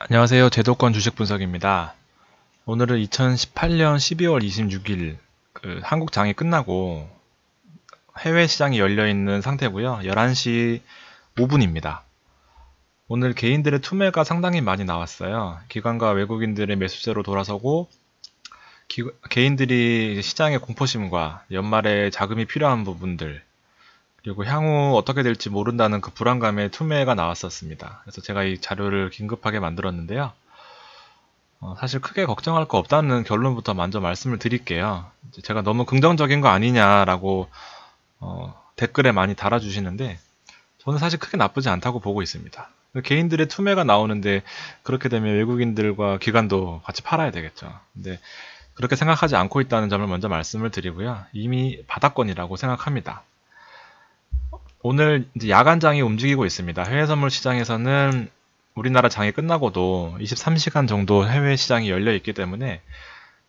안녕하세요. 제도권 주식 분석입니다. 오늘은 2018년 12월 26일 그 한국 장이 끝나고 해외 시장이 열려 있는 상태고요. 11시 5분입니다. 오늘 개인들의 투매가 상당히 많이 나왔어요. 기관과 외국인들의 매수세로 돌아서고 기, 개인들이 시장의 공포심과 연말에 자금이 필요한 부분들 그리고 향후 어떻게 될지 모른다는 그 불안감에 투매가 나왔었습니다. 그래서 제가 이 자료를 긴급하게 만들었는데요. 어, 사실 크게 걱정할 거 없다는 결론부터 먼저 말씀을 드릴게요. 제가 너무 긍정적인 거 아니냐라고 어, 댓글에 많이 달아주시는데 저는 사실 크게 나쁘지 않다고 보고 있습니다. 개인들의 투매가 나오는데 그렇게 되면 외국인들과 기관도 같이 팔아야 되겠죠. 근데 그렇게 생각하지 않고 있다는 점을 먼저 말씀을 드리고요. 이미 바닥권이라고 생각합니다. 오늘 이제 야간장이 움직이고 있습니다. 해외 선물 시장에서는 우리나라 장이 끝나고도 23시간 정도 해외 시장이 열려 있기 때문에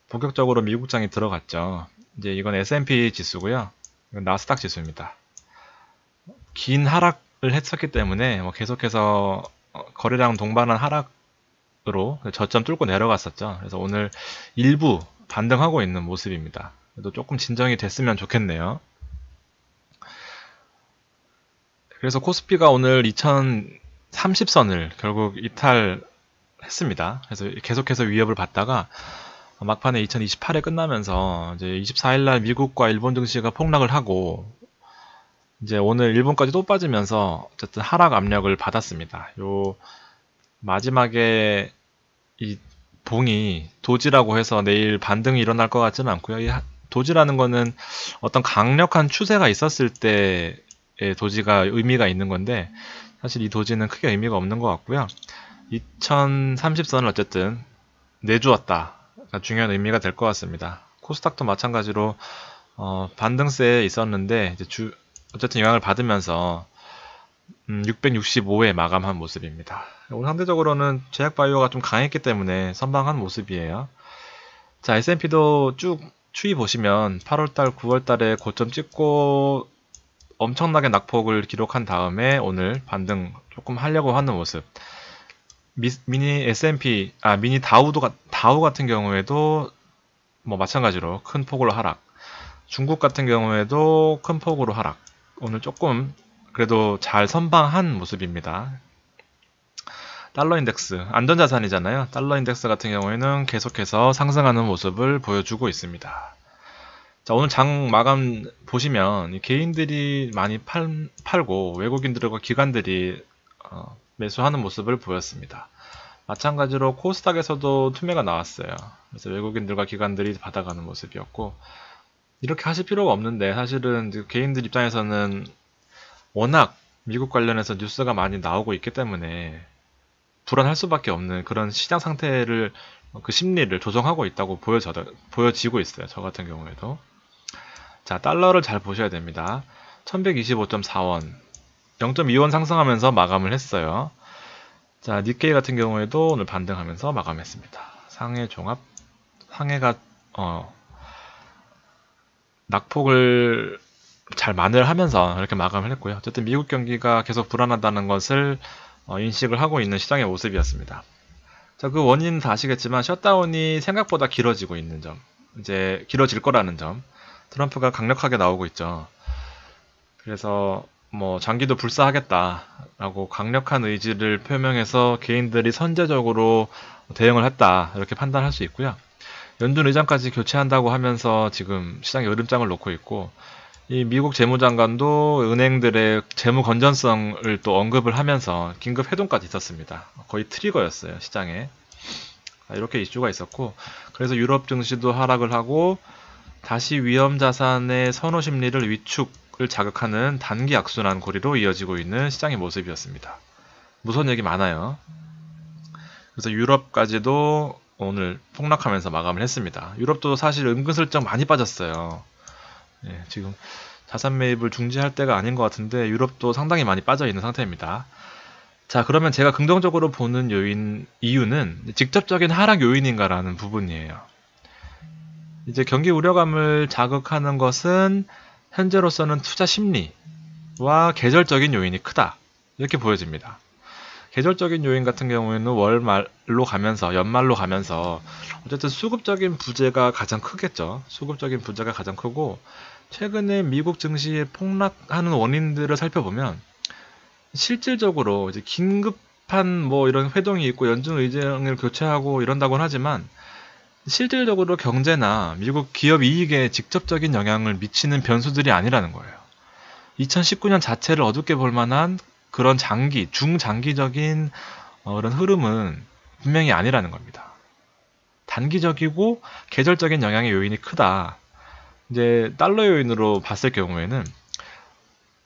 본격적으로 미국 장이 들어갔죠. 이제 이건 S&P 지수고요. 이건 나스닥 지수입니다. 긴 하락을 했었기 때문에 뭐 계속해서 어, 거래량 동반한 하락으로 저점 뚫고 내려갔었죠. 그래서 오늘 일부 반등하고 있는 모습입니다. 그래도 조금 진정이 됐으면 좋겠네요. 그래서 코스피가 오늘 2030선을 결국 이탈했습니다. 그래서 계속해서 위협을 받다가 막판에 2028에 끝나면서 이제 24일날 미국과 일본 증시가 폭락을 하고 이제 오늘 일본까지 또 빠지면서 어쨌든 하락 압력을 받았습니다. 요 마지막에 이 봉이 도지라고 해서 내일 반등이 일어날 것 같지는 않고요. 이 도지라는 거는 어떤 강력한 추세가 있었을 때 도지가 의미가 있는 건데 사실 이 도지는 크게 의미가 없는 것 같고요. 2030선을 어쨌든 내주었다. 중요한 의미가 될 것 같습니다. 코스닥도 마찬가지로 어, 반등세에 있었는데 주, 어쨌든 영향을 받으면서 음, 665에 마감한 모습입니다. 오늘 상대적으로는 제약바이오가 좀 강했기 때문에 선방한 모습이에요. 자 S&P도 쭉 추이 보시면 8월달, 9월달에 고점 찍고 엄청나게 낙폭을 기록한 다음에 오늘 반등 조금 하려고 하는 모습. 미, 니 S&P, 아 미니 다우도 다우 같은 경우에도 뭐 마찬가지로 큰 폭으로 하락. 중국 같은 경우에도 큰 폭으로 하락. 오늘 조금 그래도 잘 선방한 모습입니다. 달러 인덱스, 안전자산이잖아요. 달러 인덱스 같은 경우에는 계속해서 상승하는 모습을 보여주고 있습니다. 자, 오늘 장 마감 보시면 개인들이 많이 팔, 팔고 외국인들과 기관들이 어, 매수하는 모습을 보였습니다. 마찬가지로 코스닥에서도 투매가 나왔어요. 그래서 외국인들과 기관들이 받아가는 모습이었고 이렇게 하실 필요가 없는데 사실은 개인들 입장에서는 워낙 미국 관련해서 뉴스가 많이 나오고 있기 때문에 불안할 수밖에 없는 그런 시장 상태를 그 심리를 조정하고 있다고 보여져, 보여지고 있어요. 저 같은 경우에도. 자, 달러를 잘 보셔야 됩니다. 1125.4원. 0.2원 상승하면서 마감을 했어요. 자, 니케이 같은 경우에도 오늘 반등하면서 마감했습니다. 상해 종합, 상해가, 어, 낙폭을 잘 만회하면서 이렇게 마감을 했고요. 어쨌든 미국 경기가 계속 불안하다는 것을 어, 인식을 하고 있는 시장의 모습이었습니다. 자, 그 원인은 다 아시겠지만 셧다운이 생각보다 길어지고 있는 점, 이제 길어질 거라는 점, 트럼프가 강력하게 나오고 있죠. 그래서 뭐 장기도 불사하겠다라고 강력한 의지를 표명해서 개인들이 선제적으로 대응을 했다 이렇게 판단할 수 있고요. 연준 의장까지 교체한다고 하면서 지금 시장에 으름장을 놓고 있고 이 미국 재무장관도 은행들의 재무 건전성을 또 언급을 하면서 긴급 회동까지 있었습니다. 거의 트리거였어요 시장에 이렇게 이슈가 있었고 그래서 유럽 증시도 하락을 하고 다시 위험 자산의 선호 심리를 위축을 자극하는 단기 악순환 고리로 이어지고 있는 시장의 모습이었습니다. 무서운 얘기 많아요. 그래서 유럽까지도 오늘 폭락하면서 마감을 했습니다. 유럽도 사실 은근슬쩍 많이 빠졌어요. 예, 지금 자산 매입을 중지할 때가 아닌 것 같은데 유럽도 상당히 많이 빠져 있는 상태입니다. 자, 그러면 제가 긍정적으로 보는 요인, 이유는 직접적인 하락 요인인가라는 부분이에요. 이제 경기 우려감을 자극하는 것은 현재로서는 투자 심리와 계절적인 요인이 크다. 이렇게 보여집니다. 계절적인 요인 같은 경우에는 월말로 가면서 연말로 가면서 어쨌든 수급적인 부재가 가장 크겠죠. 수급적인 부재가 가장 크고 최근에 미국 증시에 폭락하는 원인들을 살펴보면 실질적으로 이제 긴급한 뭐 이런 회동이 있고 연준 의장을 교체하고 이런다고는 하지만 실질적으로 경제나 미국 기업 이익에 직접적인 영향을 미치는 변수들이 아니라는 거예요. 2019년 자체를 어둡게 볼 만한 그런 장기, 중장기적인 어, 그런 흐름은 분명히 아니라는 겁니다. 단기적이고 계절적인 영향의 요인이 크다. 이제 달러 요인으로 봤을 경우에는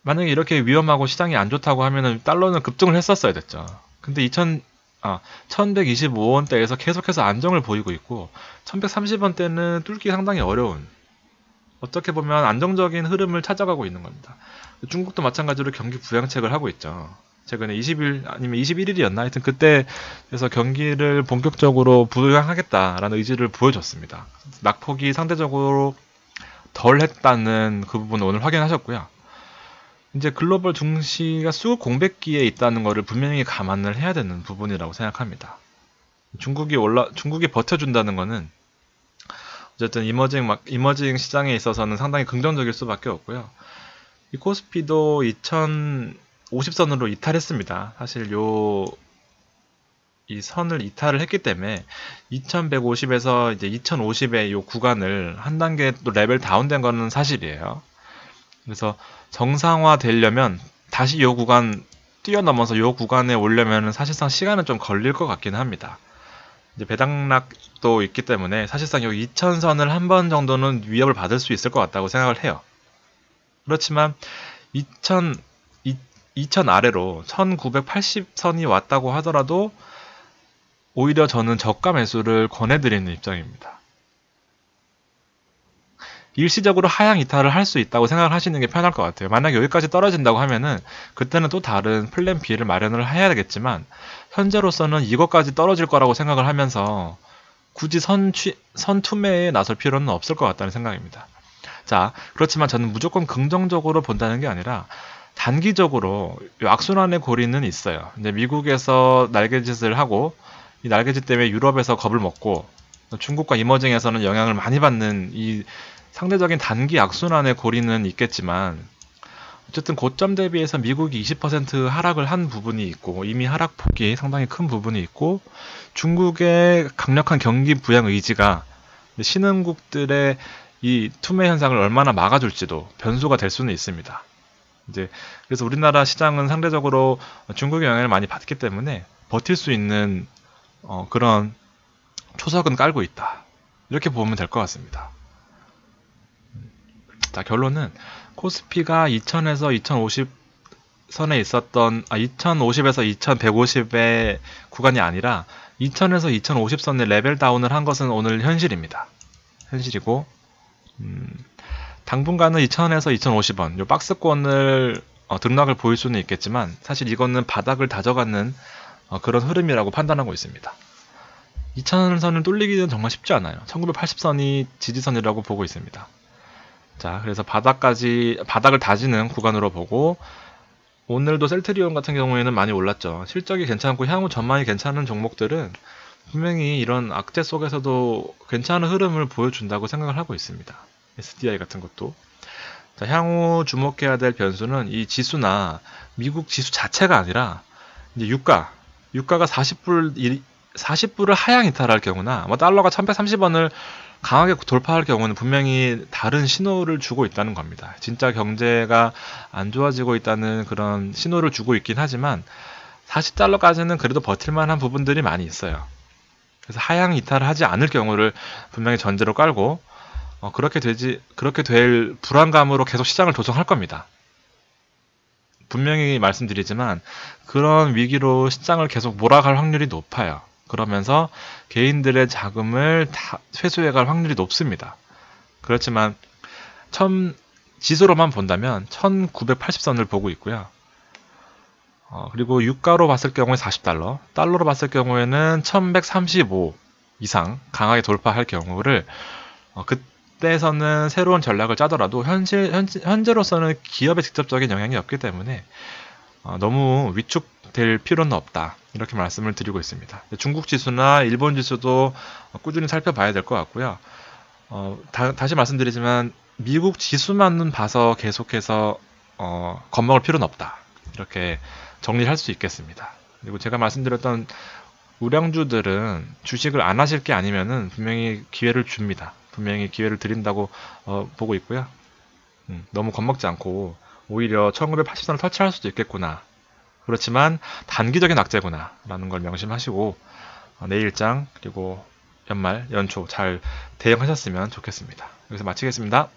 만약에 이렇게 위험하고 시장이 안 좋다고 하면은 달러는 급등을 했었어야 됐죠. 근데 2000 아, 1125원대에서 계속해서 안정을 보이고 있고 1130원대는 뚫기 상당히 어려운 어떻게 보면 안정적인 흐름을 찾아가고 있는 겁니다. 중국도 마찬가지로 경기 부양책을 하고 있죠. 최근에 20일 아니면 21일이었나 하여튼 그때 그래서 경기를 본격적으로 부양하겠다라는 의지를 보여줬습니다. 낙폭이 상대적으로 덜 했다는 그 부분을 오늘 확인하셨고요. 이제 글로벌 중시가 수급 공백기에 있다는 것을 분명히 감안을 해야 되는 부분이라고 생각합니다. 중국이 올라 중국이 버텨준다는 것은 어쨌든 이머징 이머징 시장에 있어서는 상당히 긍정적일 수밖에 없고요. 이 코스피도 2050선으로 이탈했습니다. 사실 요 이 선을 이탈을 했기 때문에 2150에서 이제 2050의 요 구간을 한 단계 또 레벨 다운된 거는 사실이에요. 그래서 정상화 되려면 다시 요 구간 뛰어넘어서 요 구간에 오려면 사실상 시간은 좀 걸릴 것 같기는 합니다. 이제 배당락도 있기 때문에 사실상 여기 2000선을 한 번 정도는 위협을 받을 수 있을 것 같다고 생각을 해요. 그렇지만 2000, 2000 아래로 1980선이 왔다고 하더라도 오히려 저는 저가 매수를 권해드리는 입장입니다. 일시적으로 하향 이탈을 할 수 있다고 생각을 하시는 게 편할 것 같아요. 만약 여기까지 떨어진다고 하면은 그때는 또 다른 플랜 B를 마련을 해야 되겠지만 현재로서는 이것까지 떨어질 거라고 생각을 하면서 굳이 선, 취, 선 투매에 나설 필요는 없을 것 같다는 생각입니다. 자, 그렇지만 저는 무조건 긍정적으로 본다는 게 아니라 단기적으로 악순환의 고리는 있어요. 근데 미국에서 날개짓을 하고 이 날개짓 때문에 유럽에서 겁을 먹고 중국과 이머징에서는 영향을 많이 받는 이 상대적인 단기 악순환의 고리는 있겠지만 어쨌든 고점 대비해서 미국이 20% 하락을 한 부분이 있고 이미 하락폭이 상당히 큰 부분이 있고 중국의 강력한 경기 부양 의지가 신흥국들의 이 투매 현상을 얼마나 막아줄지도 변수가 될 수는 있습니다. 이제 그래서 우리나라 시장은 상대적으로 중국의 영향을 많이 받기 때문에 버틸 수 있는 어, 그런 초석은 깔고 있다. 이렇게 보면 될 것 같습니다. 자, 결론은 코스피가 2000에서 2050 선에 있었던 아 2050에서 2150의 구간이 아니라 2000에서 2050 선의 레벨 다운을 한 것은 오늘 현실입니다. 현실이고 음, 당분간은 2000에서 2050원 요 박스권을 어, 등락을 보일 수는 있겠지만 사실 이거는 바닥을 다져가는 어, 그런 흐름이라고 판단하고 있습니다. 2000선을 뚫리기는 정말 쉽지 않아요. 1980선이 지지선이라고 보고 있습니다. 자, 그래서 바닥까지, 바닥을 다지는 구간으로 보고, 오늘도 셀트리온 같은 경우에는 많이 올랐죠. 실적이 괜찮고 향후 전망이 괜찮은 종목들은 분명히 이런 악재 속에서도 괜찮은 흐름을 보여준다고 생각을 하고 있습니다. SDI 같은 것도. 자, 향후 주목해야 될 변수는 이 지수나 미국 지수 자체가 아니라 이제 유가, 유가가 40불, 40불을 하향 이탈할 경우나 뭐 달러가 1130원을 강하게 돌파할 경우는 분명히 다른 신호를 주고 있다는 겁니다. 진짜 경제가 안 좋아지고 있다는 그런 신호를 주고 있긴 하지만 40달러까지는 그래도 버틸만한 부분들이 많이 있어요. 그래서 하향 이탈을 하지 않을 경우를 분명히 전제로 깔고 어, 그렇게 되지 그렇게 될 불안감으로 계속 시장을 조정할 겁니다. 분명히 말씀드리지만 그런 위기로 시장을 계속 몰아갈 확률이 높아요. 그러면서 개인들의 자금을 다 회수해갈 확률이 높습니다. 그렇지만 천 지수로만 본다면 1980선을 보고 있고요. 어, 그리고 유가로 봤을 경우에 40달러, 달러로 봤을 경우에는 1135 이상 강하게 돌파할 경우를 어, 그때서는 새로운 전략을 짜더라도 현실, 현, 현재로서는 기업에 직접적인 영향이 없기 때문에 어, 너무 위축 될 필요는 없다. 이렇게 말씀을 드리고 있습니다. 중국 지수나 일본 지수도 꾸준히 살펴봐야 될 것 같고요. 어, 다, 시 말씀드리지만 미국 지수만 봐서 계속해서 어, 겁먹을 필요는 없다. 이렇게 정리할 수 있겠습니다. 그리고 제가 말씀드렸던 우량주들은 주식을 안 하실 게 아니면은 분명히 기회를 줍니다. 분명히 기회를 드린다고 어, 보고 있고요. 음, 너무 겁먹지 않고 오히려 1980선을 터치할 수도 있겠구나. 그렇지만 단기적인 악재구나 라는 걸 명심하시고 어, 내일장 그리고 연말 연초 잘 대응하셨으면 좋겠습니다. 여기서 마치겠습니다.